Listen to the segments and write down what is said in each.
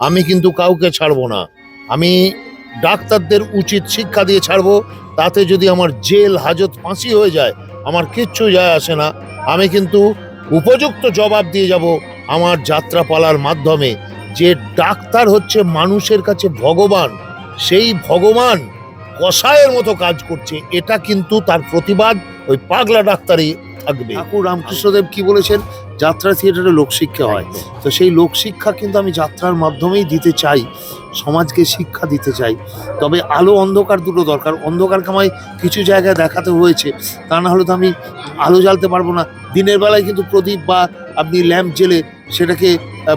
আমি কিন্তু কাউকে ছাড়বো না। আমি ডাক্তারদের উচিত শিক্ষা দিয়ে ছাড়বো, তাতে যদি আমার জেল, হাজত, ফাঁসি হয়ে যায়, আমার কিচ্ছু যায় আসে না। আমি কিন্তু উপযুক্ত জবাব দিয়ে যাব আমার যাত্রাপালার মাধ্যমে। যে ডাক্তার হচ্ছে মানুষের কাছে ভগবান, সেই ভগবান কষায়ের মতো কাজ করছে, এটা কিন্তু তার প্রতিবাদ ওই পাগলা ডাক্তারই থাকবে। ঠাকুর রামকৃষ্ণদেব কি বলেছেন? যাত্রা থিয়েটারে লোকশিক্ষা হয়। তো সেই লোকশিক্ষা কিন্তু আমি যাত্রার মাধ্যমেই দিতে চাই সমাজকে শিক্ষা দিতে চাই। তবে আলো অন্ধকার দুটো দরকার। অন্ধকার কামাই কিছু জায়গায় দেখাতে হয়েছে তা না হলে তো আমি আলো জ্বালতে পারব না। দিনের বেলায় কিন্তু প্রদীপ বা আপনি ল্যাম্প জেলে সেটাকে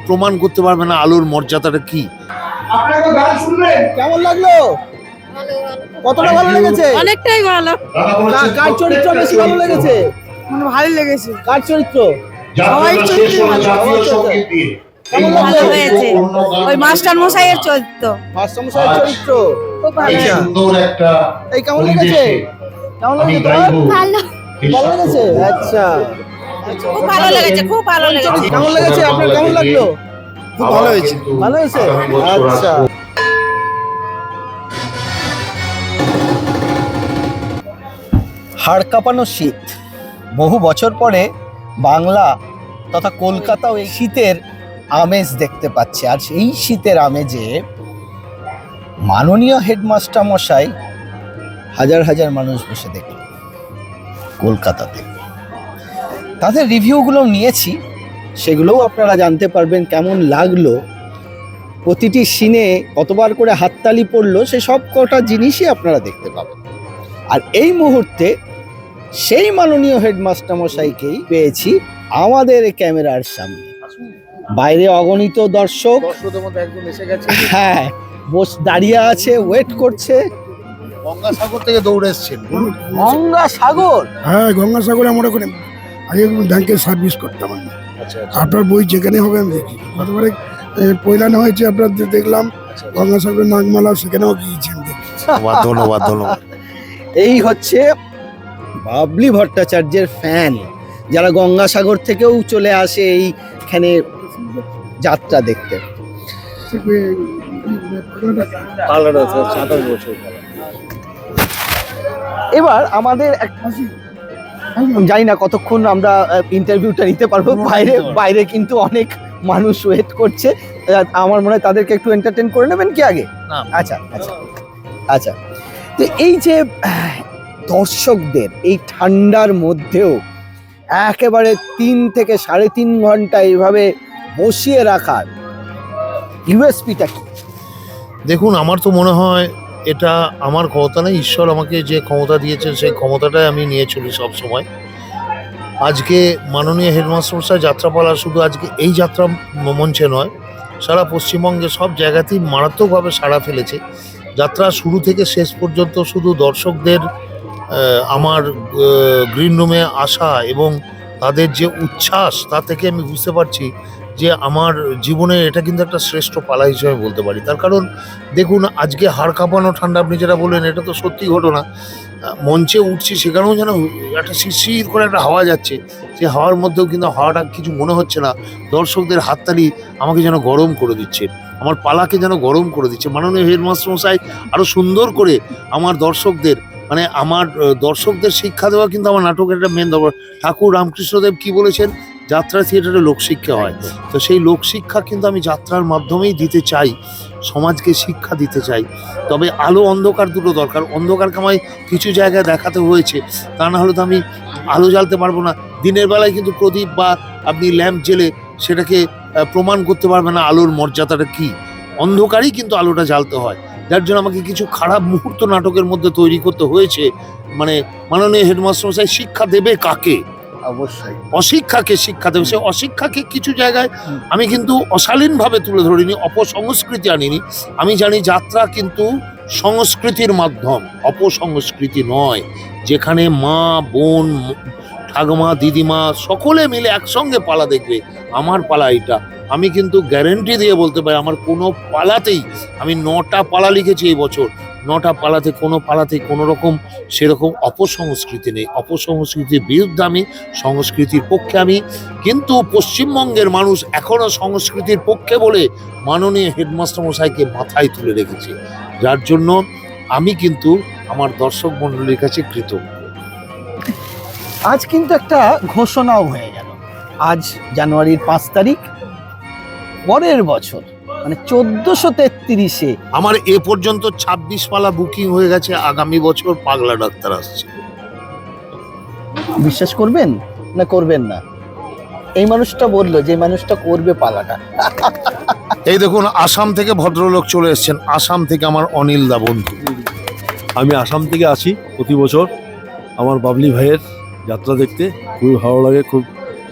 প্রমাণ করতে পারবে না আলোর মর্যাদাটা কি। কেমন লাগল? কতটা ভালো লেগেছে? অনেকটাই ভালো। কার চরিত্র বেশি ভালো লেগেছে? মানে ভালো লেগেছে। কার চরিত্র? ভালো। দিয়ে। কেমন লাগল। হয়েছে। ওই মাস্টার মশাইয়ের চরিত্র। মাস্টারমশাইয়ের চরিত্র। খুব ভালো। সুন্দর একটা এই কেমন লেগেছে? কেমন লেগেছে ভালো। ভালো লেগেছে? আচ্ছা। খুব ভালো লেগেছে খুব ভালো লেগেছে। কেমন লেগেছে? আপনার কেমন লাগল? খুব ভালো হয়েছে। ভালো হয়েছে? আচ্ছা। হাড় কাঁপানো শীত। বহু বছর পরে বাংলা তথা কলকাতাও এই শীতের আমেজ দেখতে পাচ্ছে। আর এই শীতের আমেজে মাননীয় হেডমাস্টার মশাই হাজার হাজার মানুষ বসে দেখল কলকাতাতে। তাদের রিভিউগুলো নিয়েছি, সেগুলোও আপনারা জানতে পারবেন কেমন লাগল। প্রতিটি সিনে কতবার করে হাততালি পড়ল, সে সব কটা জিনিসই আপনারা দেখতে পাবেন। আর এই মুহূর্তে সেই মাননীয় হেডমাস্টার মশাইকেই পেয়েছি আমাদের ক্যামেরার সামনে। বাইরে অগণিত দর্শক। দর্শকদের মধ্যে একজন এসে গেছে। হ্যাঁ বস দাঁড়িয়ে আছে ওয়েট করছে। গঙ্গাসাগর থেকে দৌড়ে এসছেন। বলুন। গঙ্গা সাগর হ্যাঁ গঙ্গাসাগরে আমরা ওখানে আগে ব্যাংকের সার্ভিস করতাম আমি। আচ্ছা আচ্ছা। আপনার বই যেখানে হবে আমি দেখি। গতবারে এ, পৈলানো হয়েছে আপনার দেখলাম আচ্ছা। গঙ্গাসাগরের নাগমালা সেখানেও গিয়েছি আমি দেখি। ধন্যবাদ ধন্যবাদ ধন্যবাদ। এই হচ্ছে বাবলি ভট্টাচার্যের ফ্যান যারা গঙ্গাসাগর থেকেও চলে আসে এইখানে যাত্রা দেখতে। এবার আমাদের জানি না কতক্ষণ আমরা ইন্টারভিউটা নিতে পারব। বাইরে বাইরে কিন্তু অনেক মানুষ ওয়েট করছে। আমার মনে হয় তাদেরকে একটু এন্টারটেন করে নেবেন কি আগে? আচ্ছা আচ্ছা আচ্ছা। তো এই যে দর্শকদের এই ঠান্ডার মধ্যেও একেবারে তিন থেকে সাড়ে তিন ঘণ্টা এইভাবে বসিয়ে রাখার ইউএসপিটা কি? দেখুন, আমার তো মনে হয় এটা আমার ক্ষমতা নেই। ঈশ্বর আমাকে যে ক্ষমতা দিয়েছেন, সেই ক্ষমতাটাই আমি নিয়ে চলি সব সময়। আজকে মাননীয় হেডমাস্টার মশাই যাত্রাপালা শুধু আজকে এই যাত্রা মঞ্চে নয়, সারা পশ্চিমবঙ্গে সব জায়গাতেই মারাত্মকভাবে সাড়া ফেলেছে। যাত্রা শুরু থেকে শেষ পর্যন্ত শুধু দর্শকদের আমার গ্রিন রুমে আসা এবং তাদের যে উচ্ছ্বাস, তা থেকে আমি বুঝতে পারছি যে আমার জীবনে এটা কিন্তু একটা শ্রেষ্ঠ পালা হিসেবে বলতে পারি। তার কারণ, দেখুন, আজকে হাড় কাঁপানো ঠান্ডা, আপনি যেটা বললেন, এটা তো সত্যি ঘটনা। মঞ্চে উঠছি সেখানেও যেন একটা শিরশির করে একটা হাওয়া যাচ্ছে। যে হাওয়ার মধ্যেও কিন্তু হাওয়াটা কিছু মনে হচ্ছে না। দর্শকদের হাততালি আমাকে যেন গরম করে দিচ্ছে। আমার পালাকে যেন গরম করে দিচ্ছে। মাননীয় হেডমাস্টার মশাই আরও সুন্দর করে আমার দর্শকদের মানে আমার দর্শকদের শিক্ষা দেওয়া কিন্তু আমার নাটকের একটা মেন দরকার। ঠাকুর রামকৃষ্ণদেব কি বলেছেন? যাত্রা থিয়েটারে লোকশিক্ষা হয়। তো সেই লোকশিক্ষা কিন্তু আমি যাত্রার মাধ্যমেই দিতে চাই সমাজকে শিক্ষা দিতে চাই। তবে আলো অন্ধকার দুটো দরকার। অন্ধকারকে আমায় কিছু জায়গায় দেখাতে হয়েছে তা না হলে তো আমি আলো জ্বালতে পারব না। দিনের বেলায় কিন্তু প্রদীপ বা আপনি ল্যাম্প জেলে সেটাকে প্রমাণ করতে পারবে না আলোর মর্যাদাটা কি। অন্ধকারেই কিন্তু আলোটা জ্বালতে হয়। যার জন্য আমাকে কিছু খারাপ মুহূর্ত নাটকের মধ্যে তৈরি করতে হয়েছে। মানে মাননীয় হেডমাস্টার মশাই শিক্ষা দেবে কাকে? অবশ্যই। অশিক্ষাকে শিক্ষা দেবে। সে অশিক্ষাকে কিছু জায়গায় আমি কিন্তু অশালীনভাবে তুলে ধরিনি, অপসংস্কৃতি আনিনি। আমি জানি যাত্রা কিন্তু সংস্কৃতির মাধ্যম, অপসংস্কৃতি নয়। যেখানে মা, বোন, ঠাকুমা, দিদিমা সকলে মিলে একসঙ্গে পালা দেখবে, আমার পালা এটা আমি কিন্তু গ্যারেন্টি দিয়ে বলতে পারি, আমার কোনো পালাতেই আমি নটা পালা লিখেছি এই বছর। নটা পালাতে, কোনো পালাতে, কোনো রকম সেরকম অপসংস্কৃতি নেই। অপসংস্কৃতির বিরুদ্ধে আমি, সংস্কৃতির পক্ষে আমি, কিন্তু পশ্চিমবঙ্গের মানুষ এখনও সংস্কৃতির পক্ষে বলে মাননীয় হেডমাস্টার মশাইকে মাথায় তুলে রেখেছে। যার জন্য আমি কিন্তু আমার দর্শক মণ্ডলীর কাছে কৃতজ্ঞ। আজ কিন্তু একটা ঘোষণাও হয়ে গেল। আজ জানুয়ারির পাঁচ তারিখ, পরের বছর। মানে চোদ্দশো তেত্রিশে। আমার এ পর্যন্ত ছাব্বিশ পালা বুকিং হয়ে গেছে আগামী বছর পাগলা ডাক্তার আসছে। বিশ্বাস করবেন না করবেন না? এই মানুষটা বলল যে মানুষটা করবে পালাটা। এই দেখুন আসাম থেকে ভদ্রলোক চলে এসেছেন। আসাম থেকে আমার অনিল দা বন্ধু। আমি আসাম থেকে আসি প্রতি বছর। আমার বাবলি ভাইয়ের যাত্রা দেখতে খুবই ভালো লাগে খুব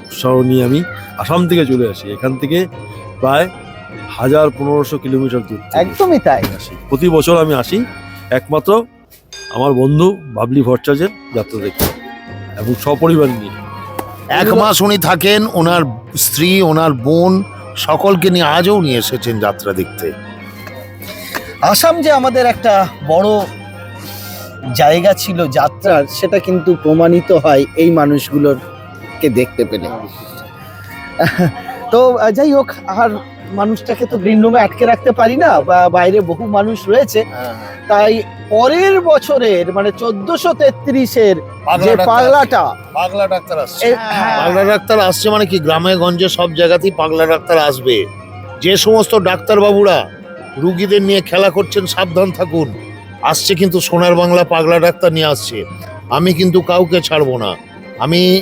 উৎসাহ নিয়ে আমি আসাম থেকে চলে আসি। এখান থেকে প্রায় হাজার পনেরোশো কিলোমিটার দূর থেকে একদমই তাই। আসি। প্রতি বছর আমি আসি একমাত্র আমার বন্ধু বাবলি ভট্টাচার্যের যাত্রা দেখতে এবং সপরিবার নিয়ে। এক মাস উনি থাকেন ওনার স্ত্রী ওনার বোন সকলকে নিয়ে আজও নিয়ে এসেছেন যাত্রা দেখতে। আসাম যে আমাদের একটা বড় জায়গা ছিল যাত্রার সেটা কিন্তু প্রমাণিত হয় এই মানুষগুলোরকে দেখতে পেলে। তো যাই হোক আর মানুষটাকে তো গ্রিন রুমে আটকে রাখতে পারি না বা বাইরে বহু মানুষ রয়েছে। তাই পরের বছরের মানে চোদ্দশো তেত্রিশের যে পাগলাটা পাগলা ডাক্তার আসছে। হ্যাঁ, পাগলা ডাক্তার আসছে মানে কি? গ্রামে গঞ্জে সব জায়গাতেই পাগলা ডাক্তার আসবে। যে সমস্ত ডাক্তার বাবুরা রুগীদের নিয়ে খেলা করছেন সাবধান থাকুন। আসছে কিন্তু সোনার বাংলা পাগলা ডাক্তার নিয়ে আসছে। আমি কিন্তু কাউকে ছাড়বো না। আমি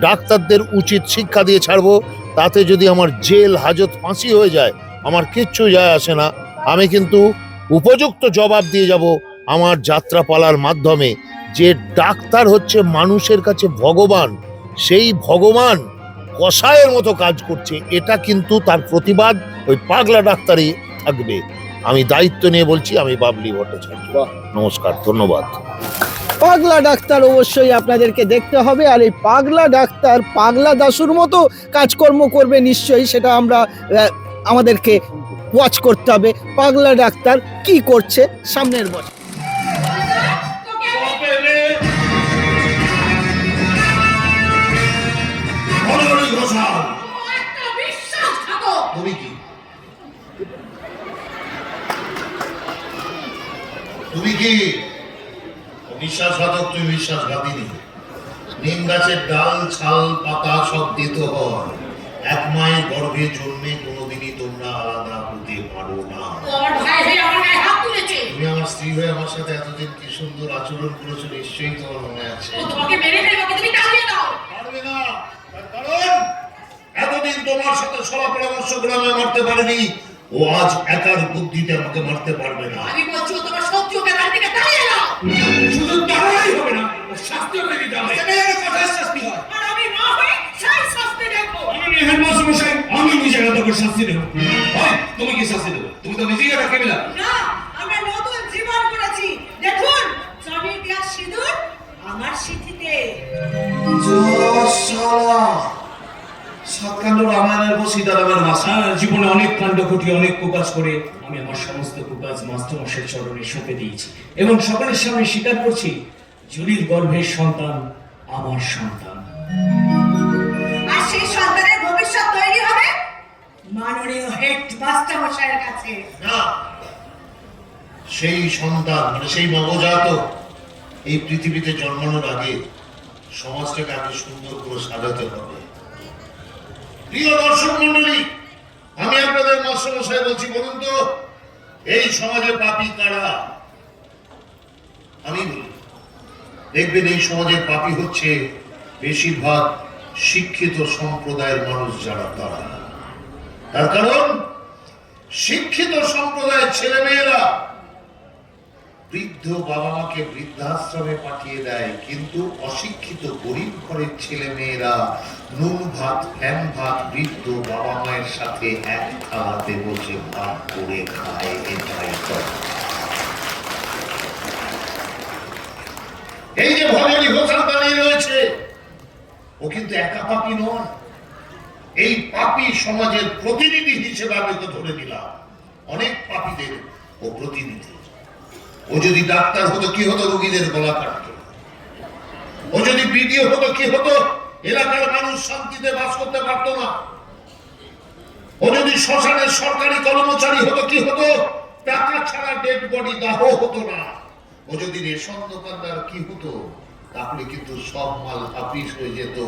ডাক্তারদের উচিত শিক্ষা দিয়ে ছাড়বো। তাতে যদি আমার জেল হাজত ফাঁসি হয়ে যায় আমার কিচ্ছু যায় আসে না। আমি কিন্তু উপযুক্ত জবাব দিয়ে যাব আমার যাত্রাপালার মাধ্যমে। যে ডাক্তার হচ্ছে মানুষের কাছে ভগবান সেই ভগবান কষায়ের মতো কাজ করছে। এটা কিন্তু তার প্রতিবাদ ওই পাগলা ডাক্তারই থাকবে। আমি দায়িত্ব নিয়ে বলছি আমি বাবলি ভট্টাচার্য। নমস্কার ধন্যবাদ। পাগলা ডাক্তার অবশ্যই আপনাদেরকে দেখতে হবে, আর এই পাগলা ডাক্তার পাগলা দাসুর মতো কাজকর্ম করবে নিশ্চয়ই, সেটা আমরা আমাদেরকে ওয়াচ করতে হবে। পাগলা ডাক্তার কি করছে? সামনের বছর। তুমি কি? বিশ্বাসঘাতক তুমি বিশ্বাসঘাতিনি নিম গাছের ডাল ছাল পাতা সব দিতে হয় এক মায়ের গর্ভে জন্মে কোনোদিনই তোমরা আলাদা হতে পারো না। তুমি আমার স্ত্রী হয়ে আমার সাথে এতদিন কি সুন্দর আচরণ করেছ নিশ্চয়ই তোমার মনে আছে। তোমাকে মেরে ফেলব তুমি তাড়িয়ে দাও। পারবে না। কারণ এতদিন তোমার সাথে সলা পরামর্শ করে আমি মারতে পারিনি। ও আজ একার বুদ্ধিতে আমাকে মারতে পারবে না। আমি বলছি তোমার সত্যি থেকে তাড়িয়ে দাও শুধু তাহলেই হবে না। শাস্তিও করে দিতে হবে। কোথায় শাস্তি হয়। আর আমি না হয়ে সেই শাস্তি দেখব আমি হেডমাস্টার মশাই আমি নিজে তোকে শাস্তি দেবো। হয় তুমি কি শাস্তি দেবো। তুমি তো নিজেই একটা কেমিলা না আমরা নতুন জীবন করেছি। দেখুন স্বামীর দেওয়া সিঁদুর আমার সিঁথিতে। সাতকাণ্ড রামায়ণের পর সীতারামের ভাষা হ্যাঁ, জীবনে অনেক কাণ্ড ঘটিয়ে অনেক কুকাজ করে আমি আমার সমস্ত কুকাজ চরণে সঁপে দিয়েছি। এবং সকলের সামনে স্বীকার করছি জুলির গর্ভের সন্তান আমার সন্তান। আর সেই সন্তানের ভবিষ্যৎ তৈরি হবে মাননীয় হেড মাস্টার কাছে। না সেই সন্তান মানে সেই নবজাত এই পৃথিবীতে জন্মানোর আগে সমাজটাকে আগে সুন্দর করে সাজাতে হবে। প্রিয় দর্শক মন্ডলী, আমি আপনাদের মাস্টারমশাই বলছি, বলুন তো, এই সমাজে পাপী কারা? আমি বলি, দেখবেন এই সমাজের পাপী হচ্ছে বেশিরভাগ শিক্ষিত সম্প্রদায়ের মানুষ যারা, তারা। তার কারণ, শিক্ষিত সম্প্রদায়ের ছেলেমেয়েরা বৃদ্ধ বাবা মাকে বৃদ্ধাশ্রমে পাঠিয়ে দেয়, কিন্তু অশিক্ষিত গরিব ঘরের ছেলে মেয়েরা নুন ভাত ফ্যান ভাত বৃদ্ধ বাবা মায়ের সাথে এক থালাতে বসে ভাত করে খায়, এটাই এই যে ভজনী ঘোষণা দাঁড়িয়ে রয়েছে, ও কিন্তু একা পাপি নয় এই পাপী সমাজের প্রতিনিধি হিসেবে আমি তো ধরে নিলাম। অনেক পাপীদের ও প্রতিনিধি। ও যদি ডাক্তার হতো, কি হতো রোগীদের গলা কাটতো? ও যদি বিডিও হতো, কি হতো? এলাকার মানুষ শান্তিতে বাস করতে পারতো না। ও যদি শ্মশানের সরকারি কর্মচারী হতো, কি হতো? টাকা ছাড়া ডেড বডি দাহ হতো না। ও যদি রেশন দোকানদার, কি হতো? তাহলে কিন্তু সব মাল হাফিস হয়ে যেত,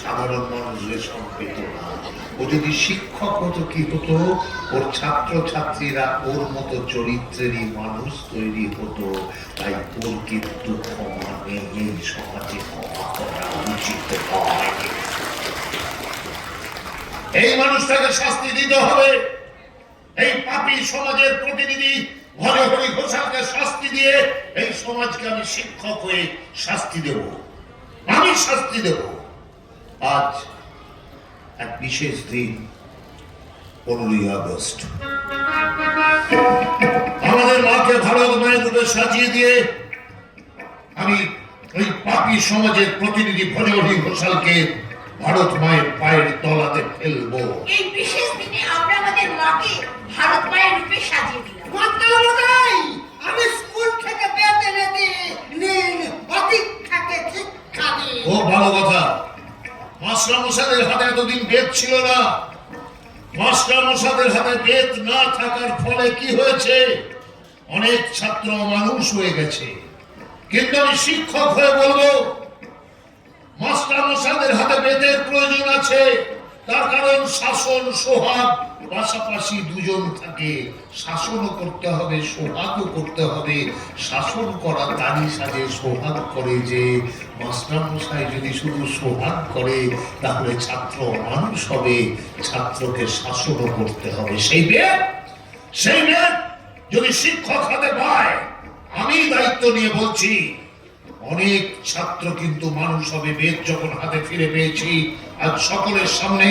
সাধারণ মানুষ রেশন পেত না। ও যদি শিক্ষক হতো, কি হতো? ওর ছাত্র ছাত্রীরা ওর মতো চরিত্রেরই মানুষ তৈরি হতো। তাই ওর কিন্তু ক্ষমা নেই সমাজে ক্ষমা করা উচিত হয় এই মানুষটাকে শাস্তি দিতে হবে। এই পাপী সমাজের প্রতিনিধি ভজহরি ঘোষালকে শাস্তি দিয়ে এই সমাজকে আমি শিক্ষক হয়ে শাস্তি দেব। আমি শাস্তি দেব। আজ এক বিশেষ দিন, পনেরোই আগস্ট। আমাদের মাকে ভারত মায়ের রূপে সাজিয়ে দিয়ে আমি ওই পাপী সমাজের প্রতিনিধি ভজহরি ঘোষালকে ভারত মায়ের পায়ের তলাতে ফেলব। এই বিশেষ দিনে আমরা আমাদের মাকে ভারত মায়ের রূপে সাজিয়ে দিই খুব হাতে এতদিন বেদ ছিল না। মাস্টার হাতে বেদ না থাকার ফলে কি হয়েছে? অনেক ছাত্র মানুষ হয়ে গেছে। কিন্তু আমি শিক্ষক হয়ে বলব মাস্টার মশাদের হাতে বেদের প্রয়োজন আছে। তার কারণ শাসন, সোহাগ পাশাপাশি দুজন থাকে। শাসনও করতে হবে, সোহাগও করতে হবে। শাসন করা তারই সাজে সোহাগ করে যে, মাস্টার মশাই যদি শুধু সোহাগ করে, তাহলে ছাত্র মানুষ হবে। ছাত্রকে শাসনও করতে হবে। সেই বেদ সেই বেদ যদি শিক্ষক হতে পায়, আমি দায়িত্ব নিয়ে বলছি অনেক ছাত্র কিন্তু মানুষ হবে বেদ যখন হাতে ফিরে পেয়েছি। আজ সকলের সামনে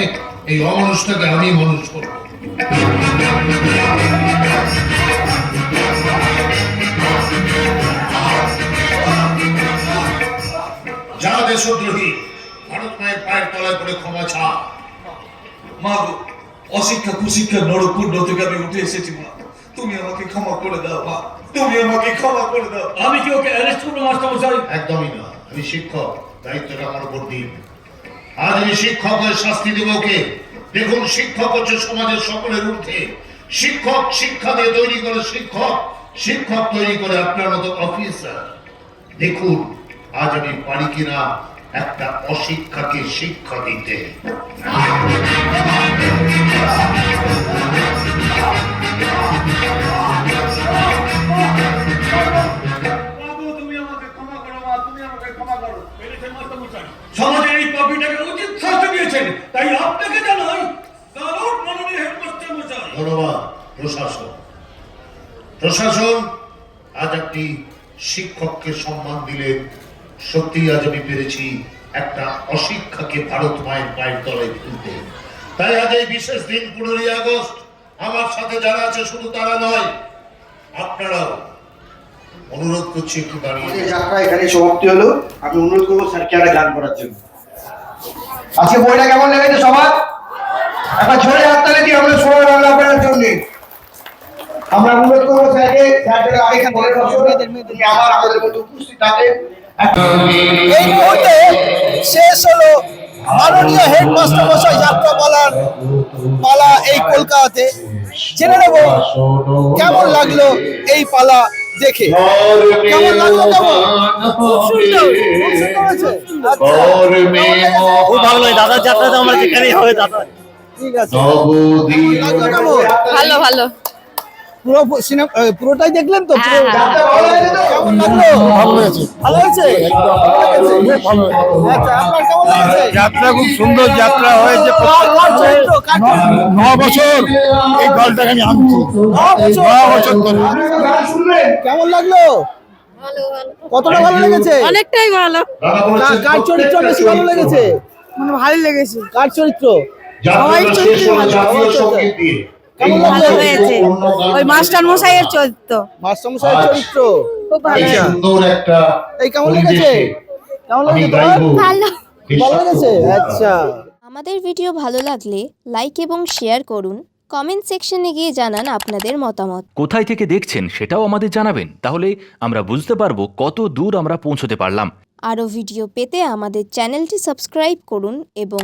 এই অমানুষটাকে আমি মানুষ করব। যা দেশদ্রোহী, ভারত মায়ের পায়ের তলায় করে ক্ষমা ছা মা অশিক্ষা, কুশিক্ষা নরকুণ্ড থেকে আমি উঠে এসেছি মা। তুমি আমাকে ক্ষমা করে দাও মা। তুমি আমাকে ক্ষমা করে দাও। আমি কি ওকে অ্যারেস্ট করব মাস্টার মশাই একদমই না। আমি শিক্ষক দায়িত্বটা আমার উপর দিন। আজ আমি শিক্ষক হয়ে শাস্তি দেব ওকে। দেখুন শিক্ষক হচ্ছে সমাজের সকলের ঊর্ধ্বে। শিক্ষক শিক্ষা দিয়ে তৈরি করে শিক্ষক শিক্ষক তৈরি করে আপনার মতো অফিসার দেখুন আজ আমি পারি কিনা একটা অশিক্ষাকে শিক্ষা দিতে। প্রশাসন আজ একটি শিক্ষককে সম্মান দিলেন। সত্যি আজ আমি পেরেছি একটা অশিক্ষাকে ভারত মায়ের পায়ের তলায় তুলতে। তাই আজ এই বিশেষ দিন পনেরোই আগস্ট, আমার সাথে যারা আছে শুধু তারা নয়, আপনারাও অনুরোধ করছি একটু দাঁড়িয়ে যাত্রা এখানে সমাপ্তি হলো। আমি অনুরোধ করব স্যারকে একটা গান করার জন্য। আজকে বইটা কেমন লেগেছে সবার? একটা ঝরে হাততালি দিয়ে আমরা সময় বাংলা আপনার জন্য। আমরা অনুরোধ করব স্যারকে স্যার বলে তিনি আবার আমাদের মধ্যে উপস্থিত থাকেন এই মুহূর্তে শেষ হলো মাননীয় হেডমাস্টার মশাই যাত্রা পালার পালা এই কলকাতাতে। জেনে নেব কেমন লাগল এই পালা দেখে। কেমন লাগল খুব আচ্ছা খুব ভালো লাগে দাদার যাত্রাতে আমরা যেখানেই হবে দাদা। ঠিক আছে। ভালো ভালো। পুরো সিনেমা পুরোটাই দেখলেন তো? পুরো। যাত্রা খুব সুন্দর যাত্রা হয়েছে। ন বছর এই দলটাকে আমি আনছি। ন বছর? ধরে। কেমন লাগল? কতটা ভালো লেগেছে? অনেকটাই ভালো। কার- চরিত্র বেশি ভালো লেগেছে? মানে ভালো লেগেছে। কার চরিত্র? হলো আমাদের ভিডিও ভালো লাগলে লাইক এবং শেয়ার করুন। কমেন্ট সেকশনে গিয়ে জানান আপনাদের মতামত। কোথায় থেকে দেখছেন সেটাও আমাদের জানাবেন। তাহলে আমরা বুঝতে পারব কত দূর আমরা পৌঁছতে পারলাম। আরও ভিডিও পেতে আমাদের চ্যানেলটি সাবস্ক্রাইব করুন এবং